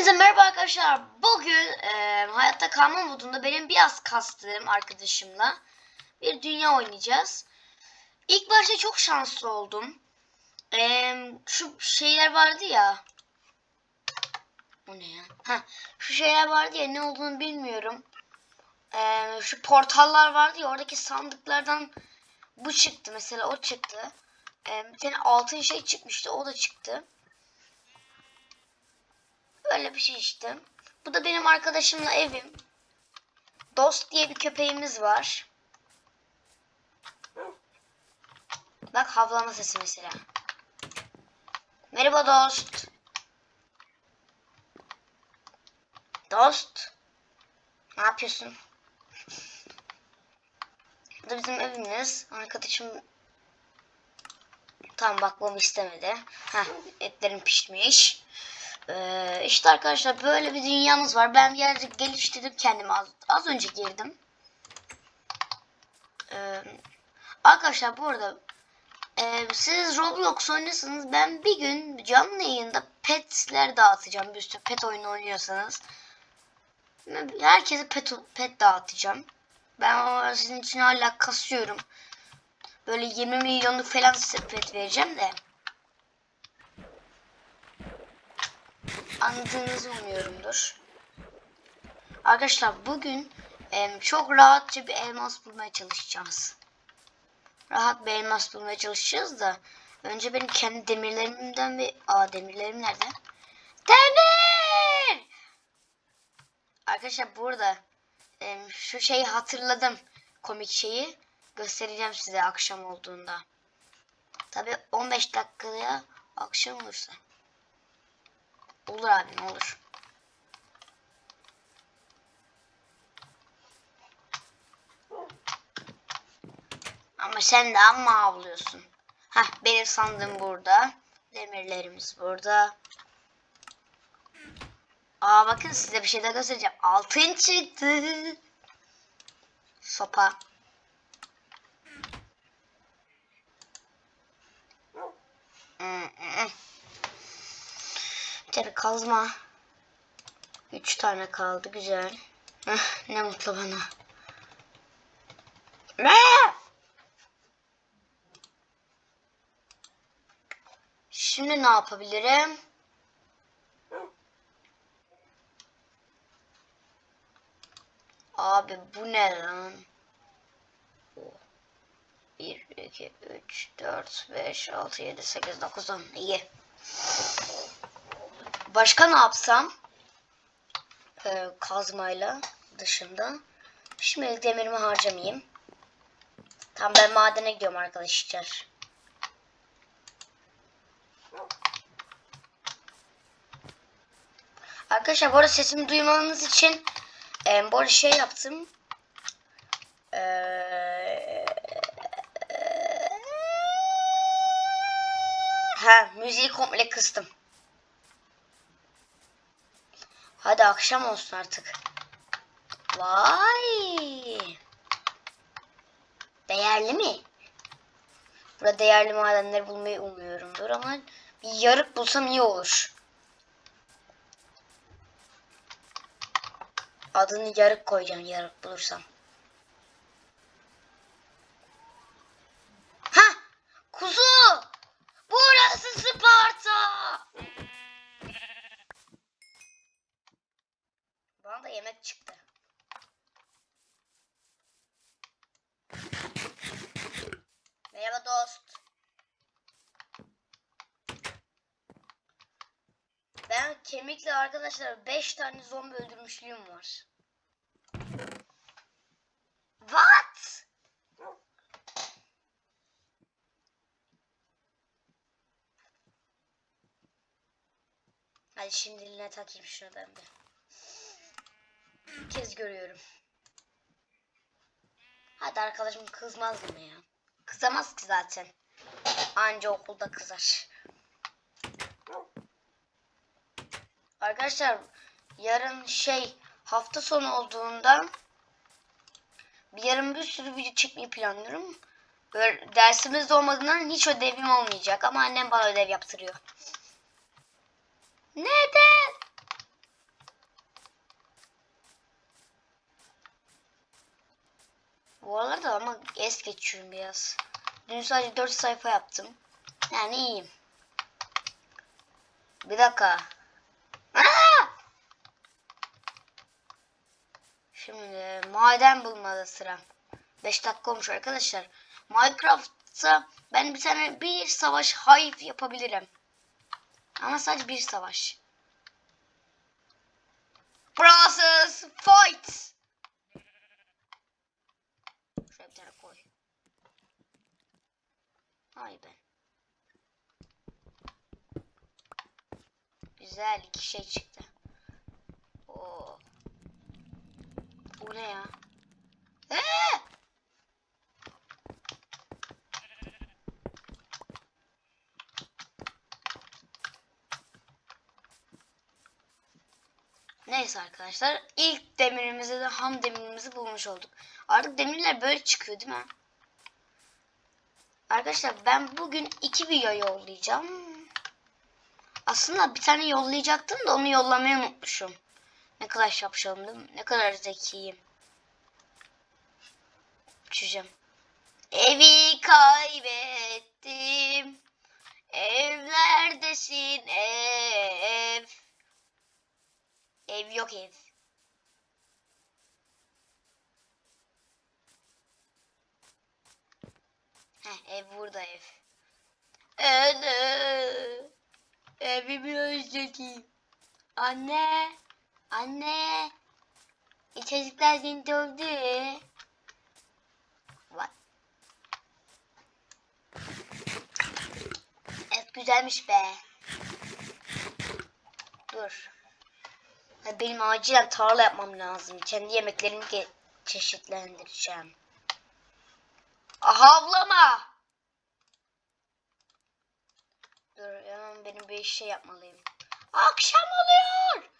Hepinize merhaba arkadaşlar. Bugün e, hayatta kalma modunda benim biraz kastığım arkadaşımla bir dünya oynayacağız. İlk başta çok şanslı oldum. E, şu şeyler vardı ya. O ne ya? Heh, şu şeyler vardı ya ne olduğunu bilmiyorum. E, şu portallar vardı ya oradaki sandıklardan bu çıktı mesela o çıktı. E, bir tane altın şey çıkmıştı o da çıktı. Böyle bir şey işte. Bu da benim arkadaşımla evim. Dost diye bir köpeğimiz var. Bak havlama sesi mesela. Merhaba dost. Dost. Ne yapıyorsun? Bu da bizim evimiz. Arkadaşım tam bakmamı istemedi. Heh, etlerim pişmiş. Ee, işte arkadaşlar böyle bir dünyamız var. Ben birazcık geliştirdim kendimi az, az önce girdim. Ee, arkadaşlar bu arada e, siz Roblox oynuyorsanız ben bir gün canlı yayında petler dağıtacağım. Bir sürü pet oyunu oynuyorsanız. Herkese pet, pet dağıtacağım. Ben sizin için hala kasıyorum. Böyle 20 milyonluk falan size pet vereceğim de. Anladığınızı umuyorumdur. Arkadaşlar bugün e, çok rahatça bir elmas bulmaya çalışacağız. Rahat bir elmas bulmaya çalışacağız da önce benim kendi demirlerimden bir aa demirlerim nerede? Demir! Arkadaşlar burada e, şu şeyi hatırladım komik şeyi göstereceğim size akşam olduğunda. Tabi 15 dakikaya akşam olursa. Olur abi ne olur. Ama sen de amma avlıyorsun. Hah benim sandığım burada. Demirlerimiz burada. Aa bakın size bir şey daha göstereceğim. Altın çıktı. Sopa. Tane kazma. Üç tane kaldı. Güzel. Ne mutlu bana. Ne? Şimdi ne yapabilirim? Abi bu ne lan? 1, 2, 3, 4, 5, 6, 7, 8, 9, 10. İyi. Başka ne yapsam? Ee, kazmayla dışında. Şimdi demirimi harcamayayım. Tam ben madene gidiyorum arkadaşlar. Arkadaşlar bu arada sesimi duymanız için e, bu arada şey yaptım. Eee Ha müziği komple kıstım. Hadi akşam olsun artık. Vay. Değerli mi? Burada değerli madenleri bulmayı umuyorumdur ama bir yarık bulsam iyi olur. Adını yarık koyacağım yarık bulursam. Ha! Kuzu! Burası Sparta! Bana da yemek çıktı. Merhaba dost. Ben kemikle arkadaşlar 5 tane zombi öldürmüşlüğüm var. What? Hadi şimdiliğine takayım şunu ben bir. Bir kez görüyorum. Hadi arkadaşım kızmaz mı ya? Kızamaz ki zaten. Anca okulda kızar. Arkadaşlar yarın şey hafta sonu olduğunda bir yarın bir sürü video çekmeyi planlıyorum. Böyle dersimizde olmadığından hiç ödevim olmayacak ama annem bana ödev yaptırıyor. Neden? Es geçiyorum biraz. Dün sadece 4 sayfa yaptım. Yani iyiyim. Bir dakika. Aa! Şimdi maden bulmada sıra. 5 dakika olmuş arkadaşlar. Minecraft'ta ben bir tane bir savaş hive yapabilirim. Ama sadece bir savaş. Process fight. Şuraya bir tane koy. Ay ben. Güzel iki şey çıktı. Oo. Bu ne ya? Ee! Neyse arkadaşlar ilk demirimizi de ham demirimizi bulmuş olduk. Artık demirler böyle çıkıyor değil mi? Arkadaşlar ben bugün iki video yollayacağım. Aslında bir tane yollayacaktım da onu yollamayı unutmuşum. Ne kadar şapşalım değil mi? Ne kadar zekiyim. Uçacağım. Evi kaybettim. Evlerdesin ev. Ev yok ev. Heh, ev burada ev. Anne. Evimi özledim. Anne. Anne. E, çocuklar seni dövdü. What? Ev güzelmiş be. Dur. Benim acilen tarla yapmam lazım. Kendi yemeklerimi çeşitlendireceğim. Havlama. Dur hemen benim bir şey yapmalıyım. Akşam oluyor.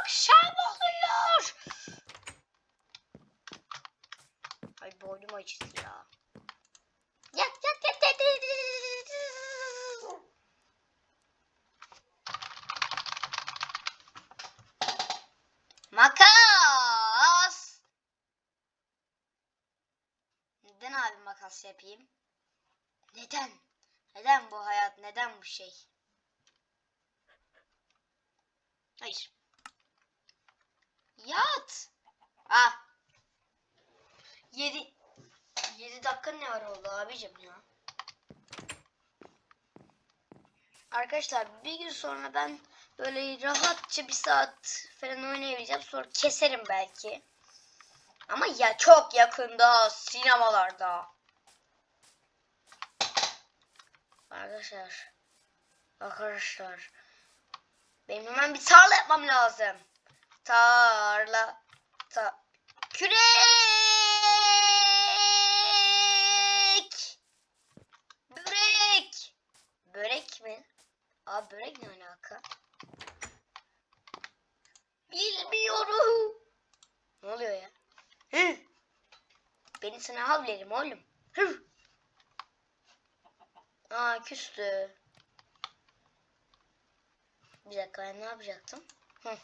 Akşam oluyor. Ay boynum acıdı ya. Yat yat yat yat. Makas. Neden abi makas yapayım? Neden? Bu şey? Hayır. Yat. Ah. 7 7 dakika ne var oldu abicim ya? Arkadaşlar bir gün sonra ben böyle rahatça bir saat falan oynayabileceğim. Sonra keserim belki. Ama ya çok yakında sinemalarda. Arkadaşlar. Arkadaşlar. Benim hemen bir tarla yapmam lazım. Tarla. Ta Kürek. Börek. Börek mi? Abi börek ne alaka? Bilmiyorum. Ne oluyor ya? Hı. Beni sana havlerim oğlum. Hı. Aa küstü. Bir dakika ben ne yapacaktım? Hı.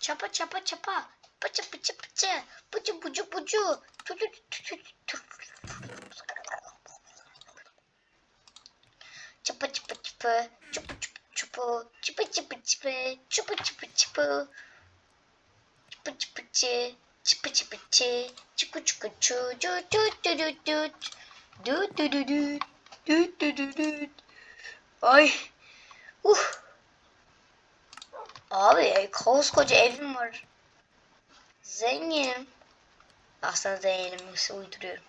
Çapa çapa çapa. Pıçı pıçı pıçı. Pıçı bucu bucu. Tutu tutu tutu. Çıpı çıpı çıpı. Çıpı çıpı çıpı. Çıpı çıpı çıpı. Çıpı çıpı çıpı. Çıpı çıpı çı. Çıpı çıpı çı. Çıkı çıkı çı. Çı çı çı çı çı. Du du du du. Du du du du. Ay. Uh. Abi koskoca evim var. Zenginim. Aslında zenginim uyduruyorum.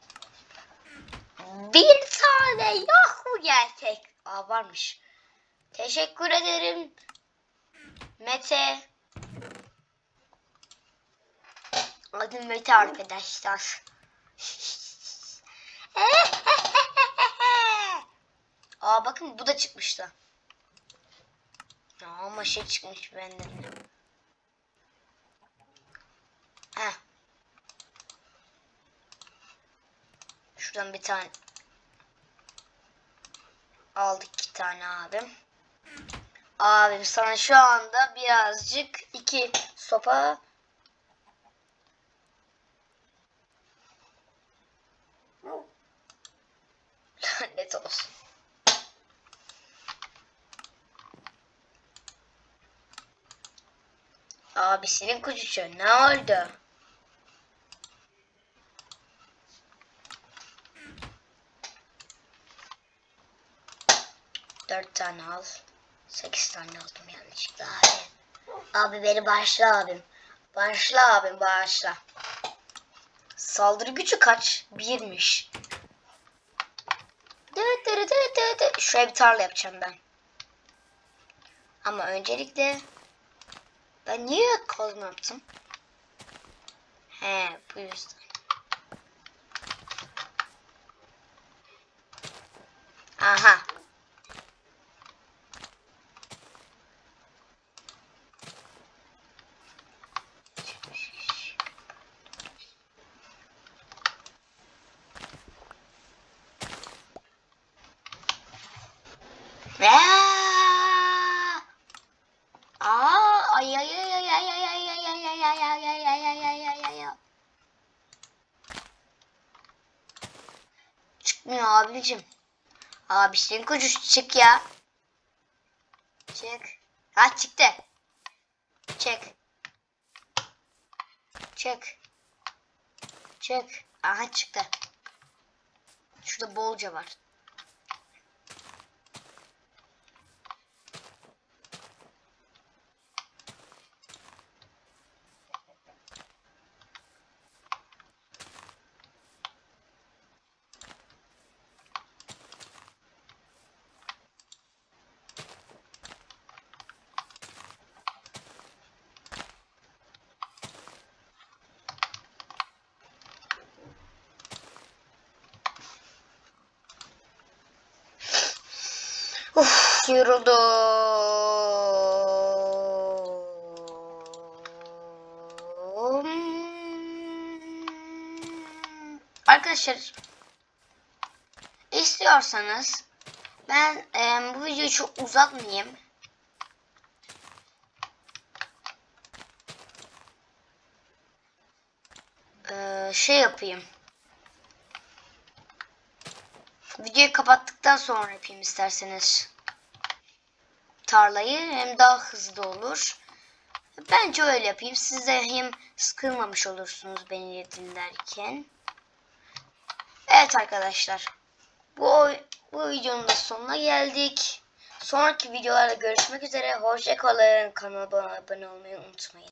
Bir tane yok mu gerçek? Aa varmış. Teşekkür ederim. Mete. Adım Mete arkadaşlar. Aa bakın bu da çıkmıştı. Ya ama şey çıkmış benden. Heh. Şuradan bir tane aldık iki tane abim. Abim sana şu anda birazcık iki sopa Lanet olsun. Abisinin kuzusu ne oldu? Dört tane al. Sekiz tane aldım yanlışlıkla abi. Abi beni bağışla abim. Bağışla abim bağışla. Saldırı gücü kaç? Birmiş. Şuraya bir tarla yapacağım ben. Ama öncelikle ben niye kazma yaptım? He bu yüzden. Aha. Abi senin kocuş çık ya. Çık. Ha çıktı. Çık. Çık. Çık. Aha çıktı. Şurada bolca var. Uf yoruldum. Arkadaşlar istiyorsanız ben e, bu videoyu çok uzatmayayım. E, şey yapayım. Videoyu kapattıktan sonra yapayım isterseniz. Tarlayı hem daha hızlı olur. Bence öyle yapayım. Siz de hem sıkılmamış olursunuz beni dinlerken. Evet arkadaşlar. Bu, bu videonun da sonuna geldik. Sonraki videolarda görüşmek üzere. Hoşçakalın. Kanalıma abone olmayı unutmayın.